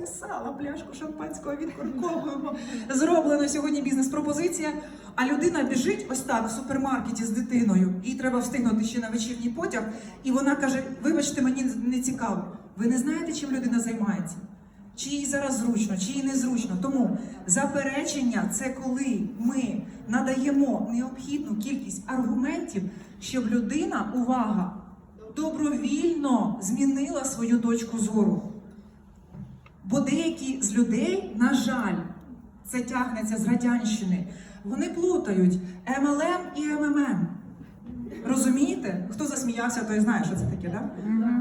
написала пляшку шампанського відкорковуємо. Зроблено сьогодні бізнес-пропозиція. А людина біжить ось так в супермаркеті з дитиною, їй треба встигнути ще на вечірній потяг. І вона каже: Вибачте, мені не цікаво. Ви не знаєте, чим людина займається? Чи їй зараз зручно, чи їй незручно. Тому заперечення це коли ми надаємо необхідну кількість аргументів, щоб людина, увага, добровільно змінила свою точку зору. Бо деякі з людей, на жаль, це тягнеться з радянщини. Вони плутають МЛМ і МММ. Розумієте? Хто засміявся, той знає, що це таке, так? Да?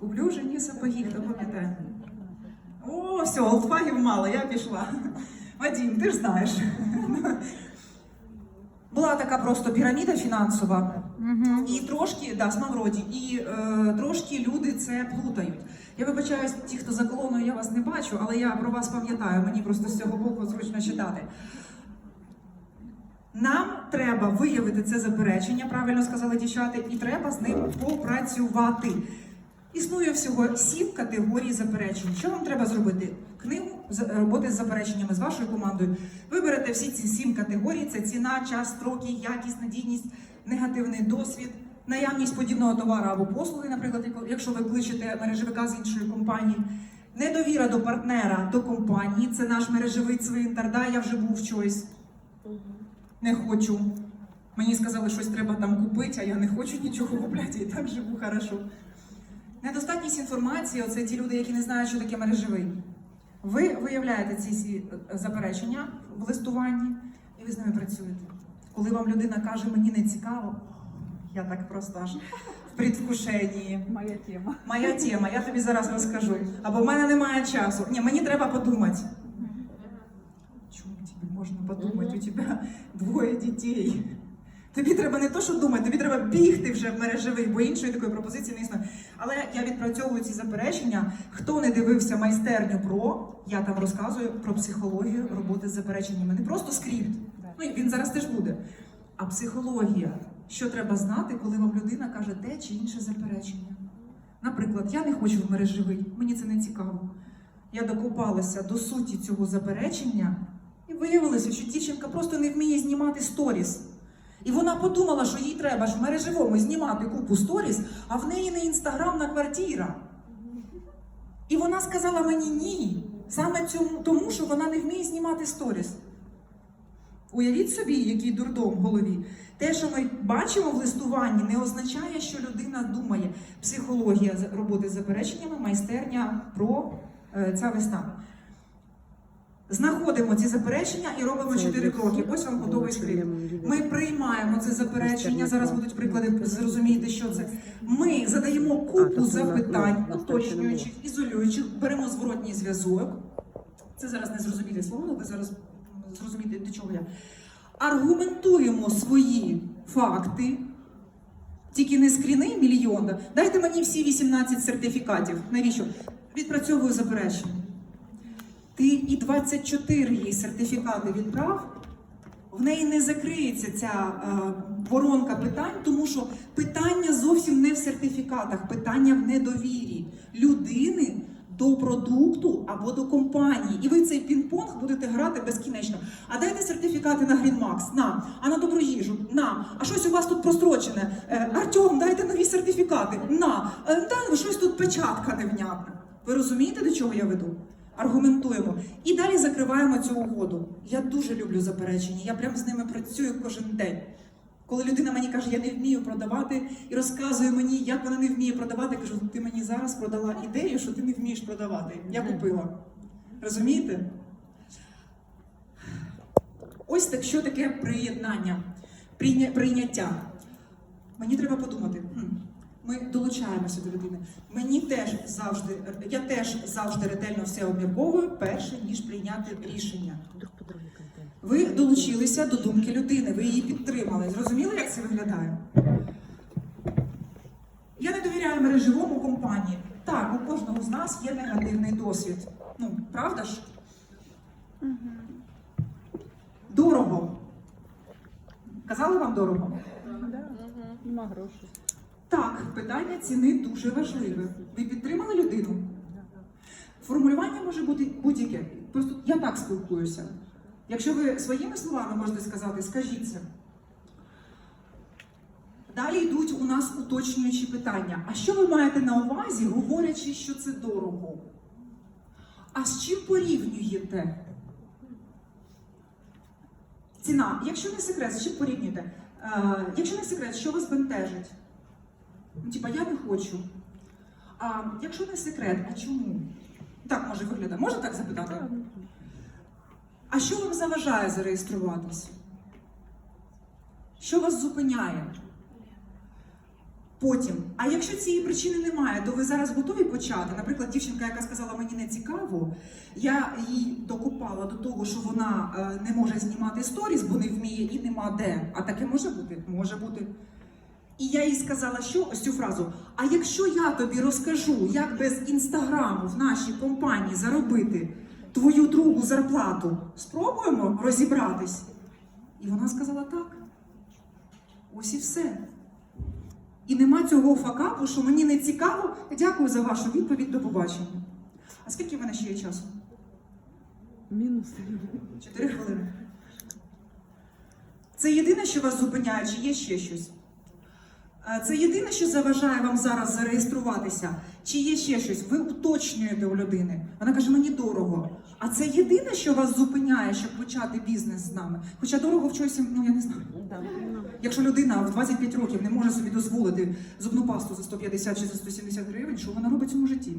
Куплю жені сапоги, хто пам'ятає. О, все, олдфагів мало, я пішла. Вадім, ти ж знаєш. Була така просто піраміда фінансова, і трошки, да, смавроді, і е, трошки люди це плутають. Я вибачаюсь, ті, хто за колоною, я вас не бачу, але я про вас пам'ятаю, мені просто з цього боку зручно читати. Нам треба виявити це заперечення, правильно сказали дівчата, і треба з ним попрацювати. Існує всього сім категорій заперечень. Що вам треба зробити? Книгу роботи з запереченнями з вашою командою. Виберете всі ці сім категорій: це ціна, час, строки, якість, надійність, негативний досвід, наявність подібного товару або послуги, наприклад, якщо ви кличете мережевика з іншої компанії. Недовіра до партнера до компанії це наш мережевий цвинтар. Да, я вже був в чойсь. Не хочу. Мені сказали, щось треба там купити, а я не хочу нічого купляти, і так живу хорошо. Недостатність інформації це ті люди, які не знають, що таке мережевий. Ви виявляєте ці всі е, заперечення в листуванні, і ви з ними працюєте. Коли вам людина каже, мені не цікаво, я так просто аж в предвкушенні. Моя тема. Моя тема, я тобі зараз розкажу. Або в мене немає часу. Ні, мені треба подумати. Чому тобі можна подумати? У тебе двоє дітей. Тобі треба не то, що думати, тобі треба бігти вже в мережевий, бо іншої такої пропозиції не існує. Але я відпрацьовую ці заперечення. Хто не дивився майстерню про, я там розказую про психологію роботи з запереченнями. Не просто скрипт. Ну він зараз теж буде. А психологія. Що треба знати, коли вам людина каже те чи інше заперечення? Наприклад, я не хочу в мережевий, мені це не цікаво. Я докопалася до суті цього заперечення, і виявилося, що дівчинка просто не вміє знімати сторіс. І вона подумала, що їй треба ж в мережевому знімати купу сторіс, а в неї не інстаграмна квартира. І вона сказала мені ні. Саме цьому, тому, що вона не вміє знімати сторіс. Уявіть собі, який дурдом в голові. Те, що ми бачимо в листуванні, не означає, що людина думає. Психологія роботи з запереченнями, майстерня про е, ця вистава. Знаходимо ці заперечення і робимо чотири кроки. Ось вам готовий скрипт. Ми приймаємо це заперечення. Зараз будуть приклади, зрозумієте, що це. Ми задаємо купу запитань, уточнюючих, ізолюючих, беремо зворотній зв'язок. Це зараз не зрозуміле слово, але ви зараз зрозумієте, до чого я. Аргументуємо свої факти. Тільки не скріни мільйона. Дайте мені всі 18 сертифікатів. Навіщо? Відпрацьовую заперечення. Ти і 24 їй сертифікати відправ, в неї не закриється ця е, воронка питань, тому що питання зовсім не в сертифікатах, питання в недовірі людини до продукту або до компанії. І ви цей пінг-понг будете грати безкінечно. А дайте сертифікати на GreenMax, на, а на добру їжу, на. А щось у вас тут прострочене. Е, Артем, дайте нові сертифікати. На, е, та щось тут печатка невнятна. Ви розумієте, до чого я веду? Аргументуємо і далі закриваємо цю угоду. Я дуже люблю заперечення. Я прям з ними працюю кожен день. Коли людина мені каже, я не вмію продавати, і розказує мені, як вона не вміє продавати, я кажу, ти мені зараз продала ідею, що ти не вмієш продавати. Я купила. Розумієте? Ось так, що таке приєднання, прийняття. Мені треба подумати. «Хм, Ми долучаємося до людини. Мені теж завжди, я теж завжди ретельно все обмірковую, перше ніж прийняти рішення. Ви долучилися до думки людини, ви її підтримали. Зрозуміли, як це виглядає? Я не довіряю мережевому компанії. Так, у кожного з нас є негативний досвід. Ну, правда ж? Дорого. Казали вам дорого? Да. Нема грошей. Так, питання ціни дуже важливе. Ви підтримали людину? Формулювання може бути будь-яке. Просто я так спілкуюся. Якщо ви своїми словами можете сказати, скажіть це. Далі йдуть у нас уточнюючі питання. А що ви маєте на увазі, говорячи, що це дорого? А з чим порівнюєте? Ціна. Якщо не секрет, з чим порівнюєте? Е, якщо не секрет, що вас бентежить? Ну, Типа, я не хочу. А якщо не секрет, а чому? Так може виглядати. Можна так запитати? А що вам заважає зареєструватись? Що вас зупиняє? Потім, а якщо цієї причини немає, то ви зараз готові почати? Наприклад, дівчинка, яка сказала мені не цікаво, я її докупала до того, що вона е, не може знімати сторіс, бо не вміє і нема де. А таке може бути? Може бути. І я їй сказала, що ось цю фразу: а якщо я тобі розкажу, як без інстаграму в нашій компанії заробити твою другу зарплату, спробуємо розібратись? І вона сказала так. Ось і все. І нема цього факапу, що мені не цікаво. Дякую за вашу відповідь. До побачення. А скільки в мене ще є часу? Мінус. Чотири хвилини. Це єдине, що вас зупиняє, чи є ще щось? Е, Це єдине, що заважає вам зараз зареєструватися, чи є ще щось? Ви уточнюєте у людини. Вона каже, мені дорого. А це єдине, що вас зупиняє, щоб почати бізнес з нами. Хоча дорого в чомусь, ну я не знаю. Якщо людина в 25 років не може собі дозволити зубну пасту за 150 чи за 170 гривень, що вона робить в цьому житті?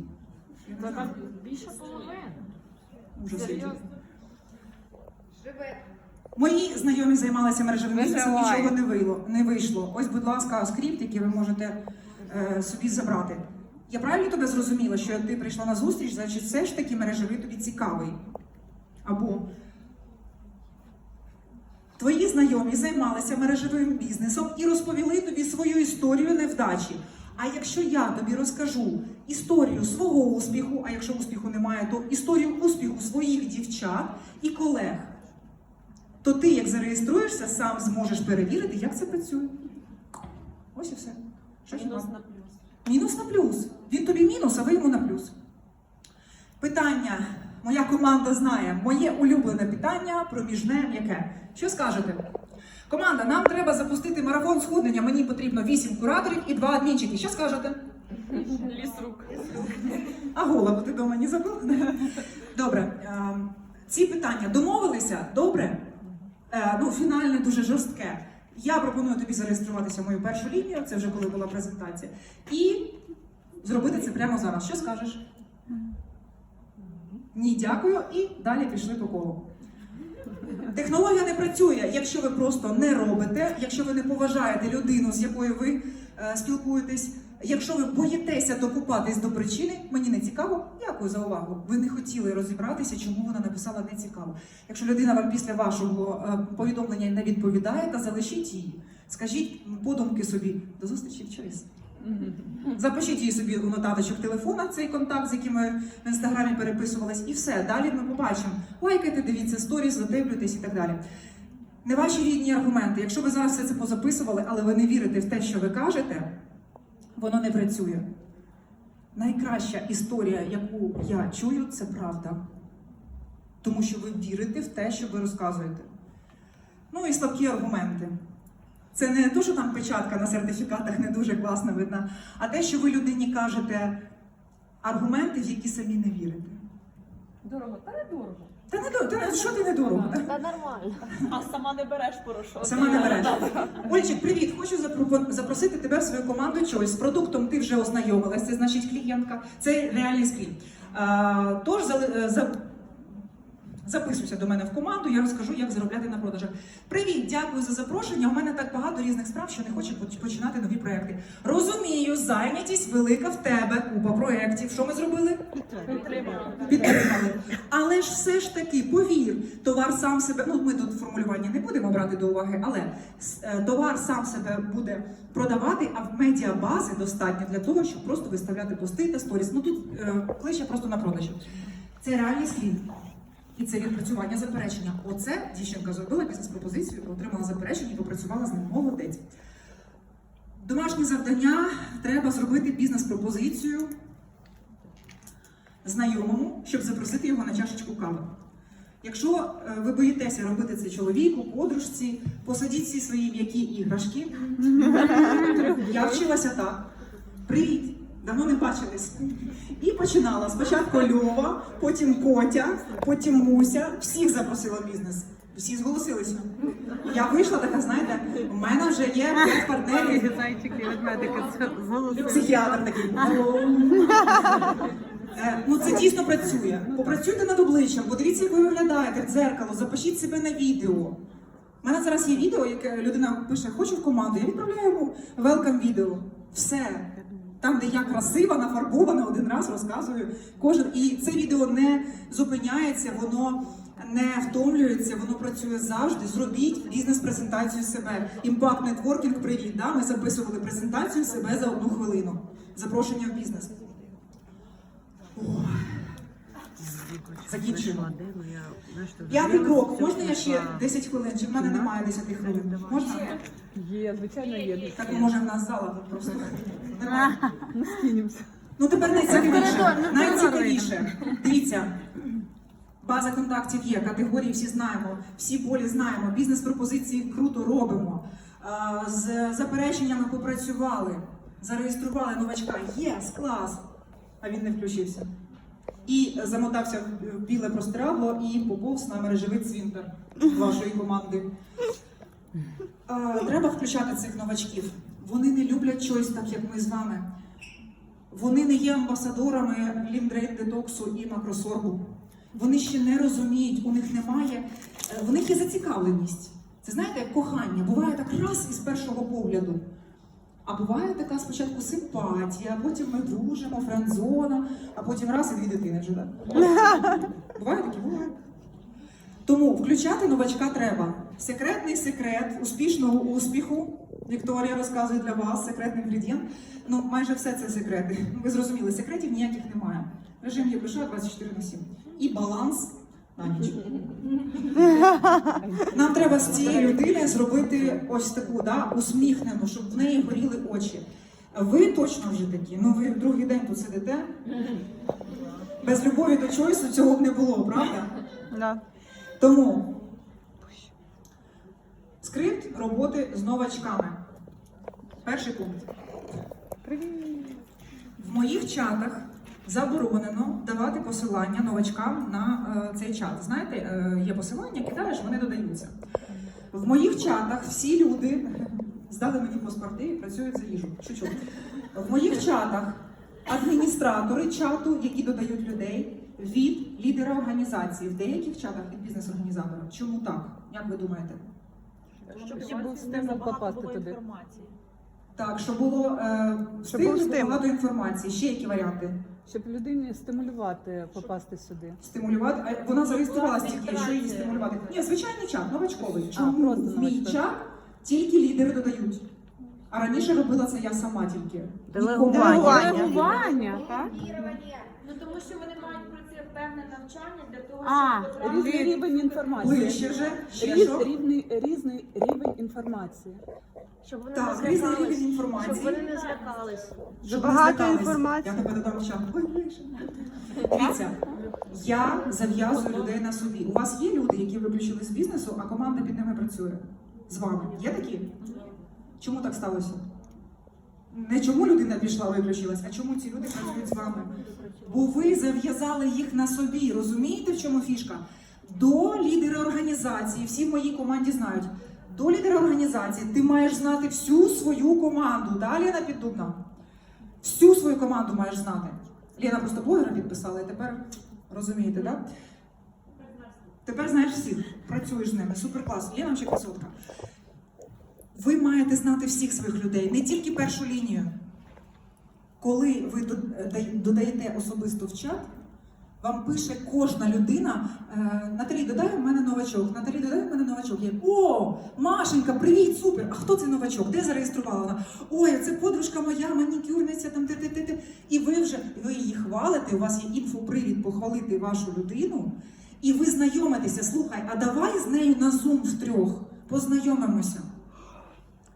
Більше половини. Серйозно. Мої знайомі займалися мережевим бізнесом, нічого не вийшло. Не вийшло. Ось, будь ласка, скрипт, який ви можете е, собі забрати. Я правильно тебе зрозуміла, що як ти прийшла на зустріч, значить все ж таки мережевий тобі цікавий. Або твої знайомі займалися мережевим бізнесом і розповіли тобі свою історію невдачі. А якщо я тобі розкажу історію свого успіху, а якщо успіху немає, то історію успіху своїх дівчат і колег, то ти, як зареєструєшся, сам зможеш перевірити, як це працює. Ось і все. Що Мінус на плюс. Мінус на плюс. Він тобі мінус, а ви йому на плюс. Питання. Моя команда знає. Моє улюблене питання проміжне яке. Що скажете? Команда, нам треба запустити марафон схуднення. Мені потрібно 8 кураторів і 2 адмінчики. Що скажете? Ліс рук. А голову ти дома не забув? Добре. е, Ці питання домовилися? Добре? Е, Ну, фінальне дуже жорстке. Я пропоную тобі зареєструватися в мою першу лінію, це вже коли була презентація, і зробити це прямо зараз. Що скажеш? Ні, дякую. І далі пішли по колу. Технологія не працює, якщо ви просто не робите, якщо ви не поважаєте людину, з якою ви е, спілкуєтесь. Якщо ви боїтеся докупатись до причини, мені не цікаво. Дякую за увагу. Ви не хотіли розібратися, чому вона написала не цікаво. Якщо людина вам після вашого е, повідомлення не відповідає, та залишіть її. Скажіть подумки собі до зустрічі в час. Запишіть її собі у нотаточок телефона цей контакт, з яким ми в інстаграмі переписувались, і все. Далі ми побачимо. Лайкайте, дивіться сторіс, задивлюйтесь і так далі. Не ваші рідні аргументи. Якщо ви зараз все це позаписували, але ви не вірите в те, що ви кажете, воно не працює. Найкраща історія, яку я чую, це правда. Тому що ви вірите в те, що ви розказуєте. Ну і слабкі аргументи. Це не те, що там печатка на сертифікатах не дуже класно видна, а те, що ви людині кажете аргументи, в які самі не вірите. Дорого, та не дорого. Та не дорого, та що ти не дорого? та? Та нормально. А сама не береш порошок. Сама не береш. Ольчик, привіт! Хочу запро- запросити тебе в свою команду чогось. З продуктом ти вже ознайомилась, це значить клієнтка. Це реальний скрін. А, тож зали- е, за- записуйся до мене в команду, я розкажу, як заробляти на продажах. Привіт, дякую за запрошення. У мене так багато різних справ, що не хочу починати нові проекти. Розумію, зайнятість велика в тебе, купа проєктів. Що ми зробили? Підтримали. Але ж все ж таки, повір, товар сам себе. Ну ми тут формулювання не будемо брати до уваги, але е, товар сам себе буде продавати, а в медіабази достатньо для того, щоб просто виставляти пости та сторіс. Ну тут е, кличе просто на продажі. Це реальний скрін. І це відпрацювання заперечення. Оце дівчинка зробила бізнес-пропозицію, отримала заперечення і попрацювала з ним. Молодець. Домашнє завдання треба зробити бізнес-пропозицію знайомому, щоб запросити його на чашечку кави. Якщо е, ви боїтеся робити це чоловіку, подружці, посадіть всі свої м'які іграшки. Я вчилася так. Привіт! Давно не бачились. І починала спочатку Льова, потім Котя, потім Муся. Всіх запросила в бізнес. Всі зголосилися. Я вийшла така, знаєте, у мене вже є п'ять партнерів. Психіатр такий. Е, Ну це дійсно працює. Попрацюйте над обличчям, подивіться, як ви виглядаєте в дзеркало, запишіть себе на відео. У мене зараз є відео, яке людина пише, хочу в команду. Я відправляю йому велкам відео. Все. Там, де я красива, нафарбована, один раз розказую кожен. І це відео не зупиняється, воно не втомлюється, воно працює завжди. Зробіть бізнес-презентацію себе. Імпакт нетворкінг, привіт. Да? Ми записували презентацію себе за одну хвилину. Запрошення в бізнес. Ой. Закінчуємо. П'ятий крок. Можна я ще 10 хвилин? Чи в мене немає 10 хвилин? Можна? Є, звичайно, є. Так може в нас зала тут просто. Ми скинемося. Ну тепер найцікавіше. Найцікавіше. Дивіться. База контактів є, категорії всі знаємо, всі болі знаємо, бізнес-пропозиції круто робимо. З запереченнями попрацювали, зареєстрували новачка. Єс, клас! А він не включився. І замотався в біле простирадло і поповз на мережевий цвинтар вашої команди. Треба включати цих новачків. Вони не люблять щось так, як ми з вами. Вони не є амбасадорами лімдрейт детоксу і макросорбу. Вони ще не розуміють, у них немає, е, в них є зацікавленість. Це знаєте, як кохання. Буває так раз із першого погляду. А буває така спочатку симпатія, потім ми дружимо, френдзона, а потім раз і дві дитини вже. Буває такі, буває. Тому включати новачка треба. Секретний секрет успішного успіху. Вікторія розказує для вас секретний інгредієнт. Ну, майже все це секрети. Ви зрозуміли, секретів ніяких немає. Режим є пиша 24 на 7. І баланс на ніч. Нам треба з цієї людини зробити ось таку, да, усміхнену, щоб в неї горіли очі. Ви точно вже такі, ну ви другий день тут сидите. Без любові до чойсу цього б не було, правда? Да. Тому скрипт роботи з новачками. Перший пункт. Привіт. В моїх чатах заборонено давати посилання новачкам на е, цей чат. Знаєте, е, є посилання, кидаєш, вони додаються. В моїх чатах всі люди здали мені паспорти і працюють за їжу. Шучу. В моїх чатах адміністратори чату, які додають людей від лідера організації. В деяких чатах від бізнес-організатора. Чому так? Як ви думаєте? Щоб Щоб був стимул попасти було туди. інформації. Так, щоб було е, Щоб стимул. багато інформації. Ще які варіанти? Щоб людині стимулювати попасти сюди. Стимулювати. А вона зареєструвалася тільки, що її стимулювати. Ні, звичайний чат, новачковий. Чому в мій чат тільки лідери додають? А раніше робила це я сама тільки. Делегування. Делегування, так? Ну тому що вони мають певне навчання для того, А, щоб потрапити. Різний рівень інформації. Ближче вже. Ще Різ- що? різний, різний рівень інформації. щоб вони Так, не різний злякались. рівень інформації. Щоб вони не злякались. Щоб Багато злякались. інформації. Я тебе додам. Ой, ближче. Дивіться, я зав'язую людей на собі. У вас є люди, які виключили з бізнесу, а команда під ними працює з вами. Є такі? Чому так сталося? Не чому людина пішла, виключилась, а чому ці люди працюють з вами? Бо ви зав'язали їх на собі. Розумієте, в чому фішка? До лідера організації, всі в моїй команді знають. До лідера організації ти маєш знати всю свою команду. Да, Лена Піддубна? Всю свою команду маєш знати. Лена просто блогера підписала, і тепер розумієте, так? Да? Тепер знаєш всіх, працюєш з ними. Супер клас. Лена ще красотка. Ви маєте знати всіх своїх людей, не тільки першу лінію. Коли ви додаєте особисто в чат, вам пише кожна людина: е, Наталі, додай в мене новачок. Наталі, додай в мене новачок. Я, О, Машенька, привіт, супер! А хто цей новачок? Де зареєструвала вона? Ой, це подружка моя, манікюрниця, там ти ти ти ти. І ви вже ви її хвалите. У вас є інфопривід похвалити вашу людину, і ви знайомитеся. Слухай, а давай з нею на Zoom втрьох познайомимося.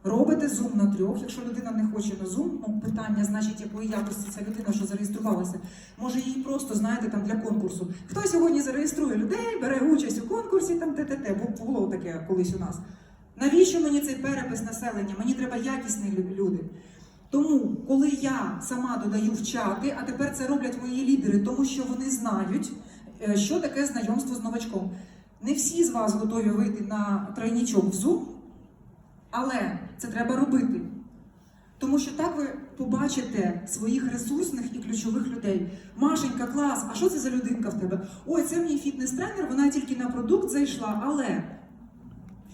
Робите зум на трьох. Якщо людина не хоче на зум, ну питання, значить, якої якості ця людина, що зареєструвалася. Може, її просто знаєте там для конкурсу. Хто сьогодні зареєструє людей, бере участь у конкурсі, там ТТТ, бо було таке колись у нас. Навіщо мені цей перепис населення? Мені треба якісні люди. Тому, коли я сама додаю в чати, а тепер це роблять мої лідери, тому що вони знають, е, що таке знайомство з новачком. Не всі з вас готові вийти на тройнічок в Zoom, але це треба робити. Тому що так ви побачите своїх ресурсних і ключових людей. Машенька, клас, а що це за людинка в тебе? Ой, це мій фітнес-тренер, вона тільки на продукт зайшла, але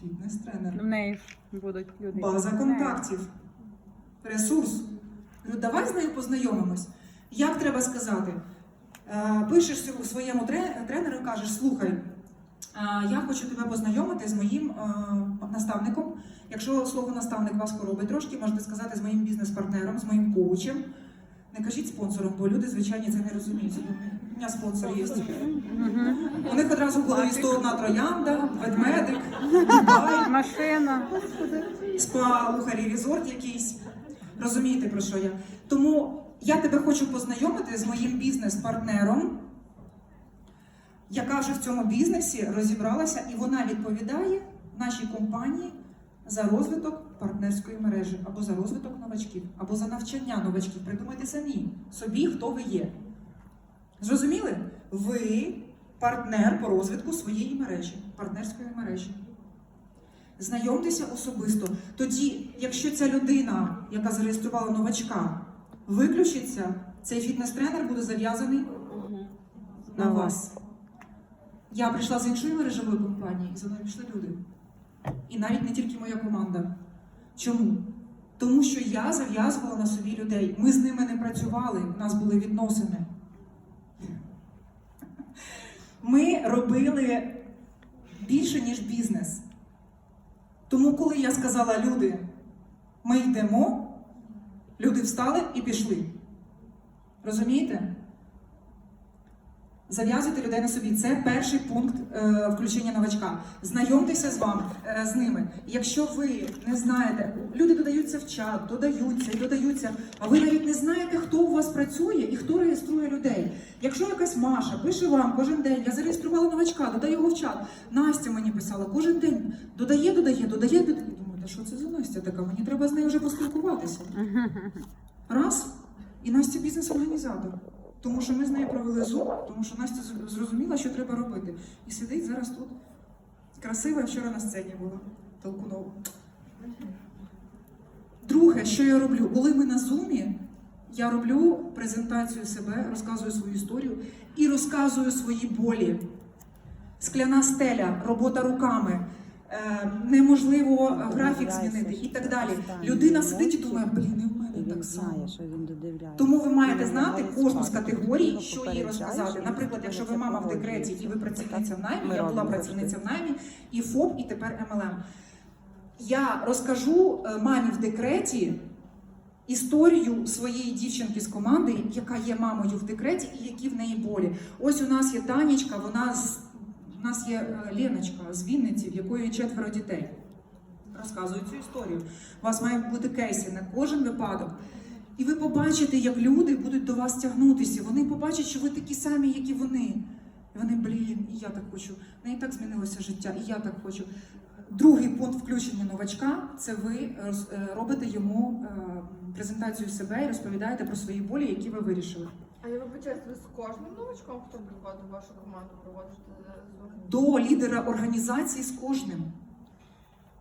фітнес-тренер. В неї будуть люди. База контактів, ресурс. Говорю, давай з нею познайомимось. Як треба сказати? Е, Пишеш сю- своєму тре- тренеру, кажеш, слухай, я хочу тебе познайомити з моїм е, наставником. Якщо слово наставник вас поробить трошки, можете сказати з моїм бізнес-партнером, з моїм коучем. Не кажіть спонсором, бо люди, звичайно, це не розуміють. У мене спонсор є. У них одразу голові 101 троянда, ведмедик, Дубай Машина. спа, лухарі, резорт якийсь. Розумієте про що я? Тому я тебе хочу познайомити з моїм бізнес-партнером, яка вже в цьому бізнесі розібралася, і вона відповідає нашій компанії за розвиток партнерської мережі, або за розвиток новачків, або за навчання новачків. Придумайте самі собі, хто ви є. Зрозуміли? Ви партнер по розвитку своєї мережі, партнерської мережі. Знайомтеся особисто. Тоді, якщо ця людина, яка зареєструвала новачка, виключиться, цей фітнес-тренер буде зав'язаний на вас. Я прийшла з іншої мережевої компанії, і за мною пішли люди. І навіть не тільки моя команда. Чому? Тому що я зав'язувала на собі людей. Ми з ними не працювали, у нас були відносини. Ми робили більше, ніж бізнес. Тому, коли я сказала люди, ми йдемо, люди встали і пішли. Розумієте? Зав'язуйте людей на собі. Це перший пункт е, включення новачка. Знайомтеся з вами е, з ними. Якщо ви не знаєте, люди додаються в чат, додаються і додаються, а ви навіть не знаєте, хто у вас працює і хто реєструє людей. Якщо якась Маша пише вам кожен день, я зареєструвала новачка, додаю його в чат. Настя мені писала кожен день. Додає, додає, додає, додає. Думаю, та що це за Настя така? Мені треба з нею вже поспілкуватися. Раз. І Настя бізнес-організатор. Тому що ми з нею провели зум, тому що Настя зрозуміла, що треба робити. І сидить зараз тут. Красива, вчора на сцені була. Толкунова. Друге, що я роблю? Коли ми на зумі, я роблю презентацію себе, розказую свою історію і розказую свої болі. Скляна стеля, робота руками, е, неможливо графік змінити і так далі. Людина сидить і думає, блін, так само. Тому ви маєте знати кожну з категорій, що їй розказати. Наприклад, якщо ви мама в декреті і ви працівниця в наймі, я була працівниця в наймі, і ФОП, і тепер МЛМ. Я розкажу е, мамі в декреті історію своєї дівчинки з команди, яка є мамою в декреті, і які в неї болі. Ось у нас є Танечка, вона з у нас є е, Леночка з Вінниці, в якої четверо дітей. Розказую цю історію. У вас мають бути кейси на кожен випадок. І ви побачите, як люди будуть до вас тягнутися. Вони побачать, що ви такі самі, як і вони. І вони, блін, і я так хочу. В неї так змінилося життя, і я так хочу. Другий пункт включення новачка це ви роз- е, робите йому е, презентацію себе і розповідаєте про свої болі, які ви вирішили. А я вибачаюсь, ви з кожним новачком, хто приходить в вашу команду, проводите до лідера організації з кожним.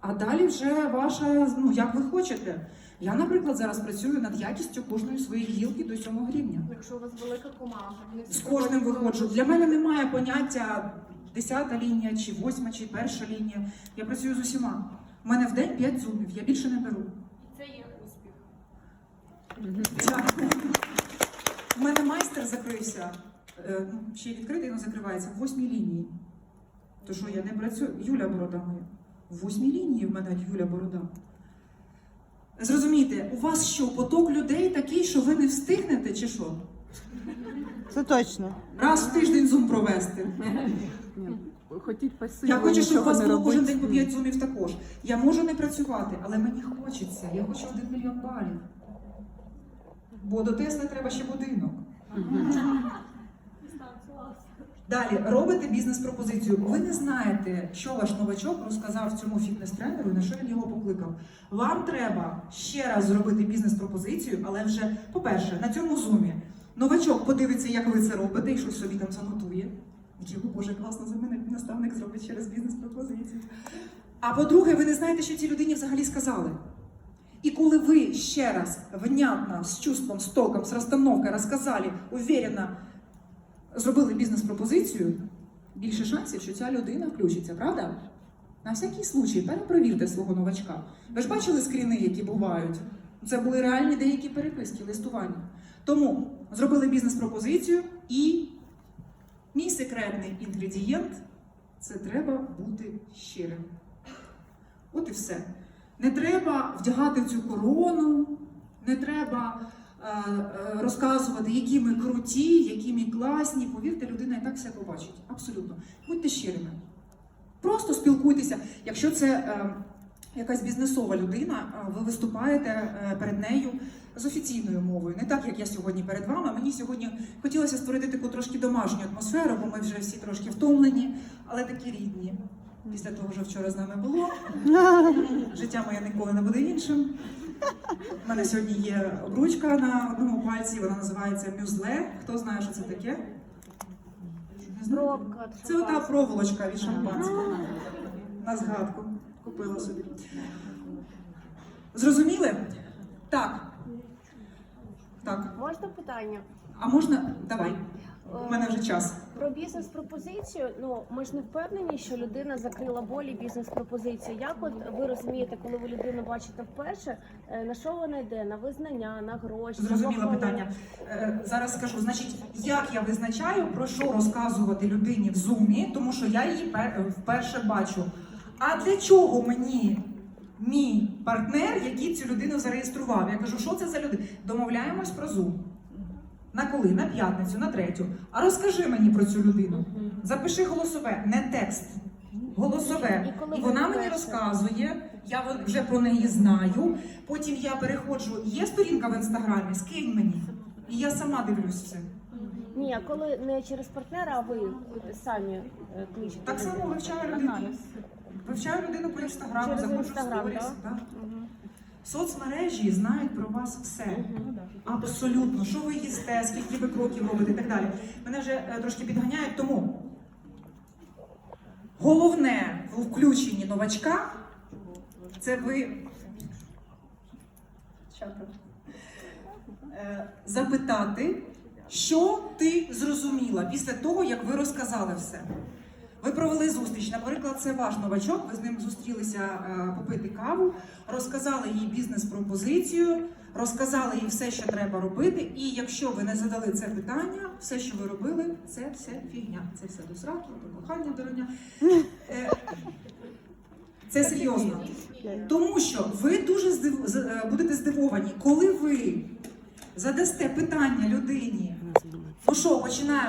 А далі вже ваша, ну як ви хочете. Я, наприклад, зараз працюю над якістю кожної своєї гілки до 7 рівня. Якщо у вас велика команда, З кожним виходжу. Для мене немає поняття 10 лінія, чи 8, чи перша лінія. Я працюю з усіма. У мене в день 5 зумів, я більше не беру. І Це є успіх. Дякую. У мене майстер закрився. е, ну, Ще відкритий, але закривається в восьмій лінії. То що я не працюю? Юля Борода моя. В восьмій лінії в мене Юля Борода. Зрозумійте, у вас що, поток людей такий, що ви не встигнете, чи що? Це точно. Раз в тиждень зум провести. Хотіть пасивно, Я хочу, щоб у вас було кожен день по 5 зумів також. Я можу не працювати, але мені хочеться. Я хочу один мільйон балів. Бо до Тесли треба ще будинок. Далі робите бізнес-пропозицію. Ви не знаєте, що ваш новачок розказав цьому фітнес-тренеру на що він його покликав. Вам треба ще раз зробити бізнес-пропозицію, але вже, по-перше, на цьому зумі новачок подивиться, як ви це робите, і щось собі там занотує. Чого, Боже, класно за мене наставник зробить через бізнес-пропозицію. А по-друге, ви не знаєте, що цій людині взагалі сказали. І коли ви ще раз внятно, з чувством, з током, з розстановкою розказали, уверенно зробили бізнес-пропозицію, більше шансів, що ця людина включиться, правда? На всякий случай, перепровірте свого новачка. Ви ж бачили скріни, які бувають? Це були реальні деякі переписки, листування. Тому зробили бізнес-пропозицію і мій секретний інгредієнт це треба бути щирим. От і все. Не треба вдягати цю корону, не треба розказувати, які ми круті, які ми класні. Повірте, людина і так все побачить. Абсолютно. Будьте щирими. Просто спілкуйтеся. Якщо це е, якась бізнесова людина, е, ви виступаєте е, перед нею з офіційною мовою, не так, як я сьогодні перед вами. Мені сьогодні хотілося створити таку трошки домашню атмосферу, бо ми вже всі трошки втомлені, але такі рідні. Після того, що вчора з нами було. Життя моє ніколи не буде іншим. У мене сьогодні є обручка на одному пальці, вона називається мюзле. Хто знає, що це таке? Це ота проволочка від шампанського. На згадку. Купила собі. Зрозуміли? Так. Так. Можна питання? А можна? Давай. У мене вже час. Про бізнес-пропозицію. Ну ми ж не впевнені, що людина закрила болі бізнес-пропозицію. Як от ви розумієте, коли ви людину бачите вперше, е, на що вона йде? На визнання, на гроші? Зрозуміло питання. Е, Зараз скажу, значить, як я визначаю, про що розказувати людині в зумі, тому що я її пер- вперше бачу. А для чого мені мій партнер, який цю людину зареєстрував? Я кажу, що це за людина? Домовляємось про зум. На коли? На п'ятницю, на третю. А розкажи мені про цю людину. Запиши голосове, не текст. Голосове. І вона мені розказує, я вже про неї знаю. Потім я переходжу. Є сторінка в інстаграмі, скинь мені. І я сама дивлюсь все. Ні, а коли не через партнера, а ви самі е, кличете. Так само вивчаю людину. Вивчаю людину по інстаграму, Через заходжу в сторіс. так? так. Мгм. Соцмережі знають про вас все. Абсолютно, що ви їсте, скільки ви кроків робите і так далі. Мене вже е, трошки підганяють, тому головне у включенні новачка це ви Е, запитати, що ти зрозуміла після того, як ви розказали все. Ви провели зустріч, наприклад, це ваш новачок, ви з ним зустрілися е, попити каву, розказали їй бізнес-пропозицію, розказали їй все, що треба робити. І якщо ви не задали це питання, все, що ви робили, це все фігня. Це все до сраки, до кохання, до рання. Е, Це серйозно. Тому що ви дуже здив... е, будете здивовані, коли ви задасте питання людині, ну що, починає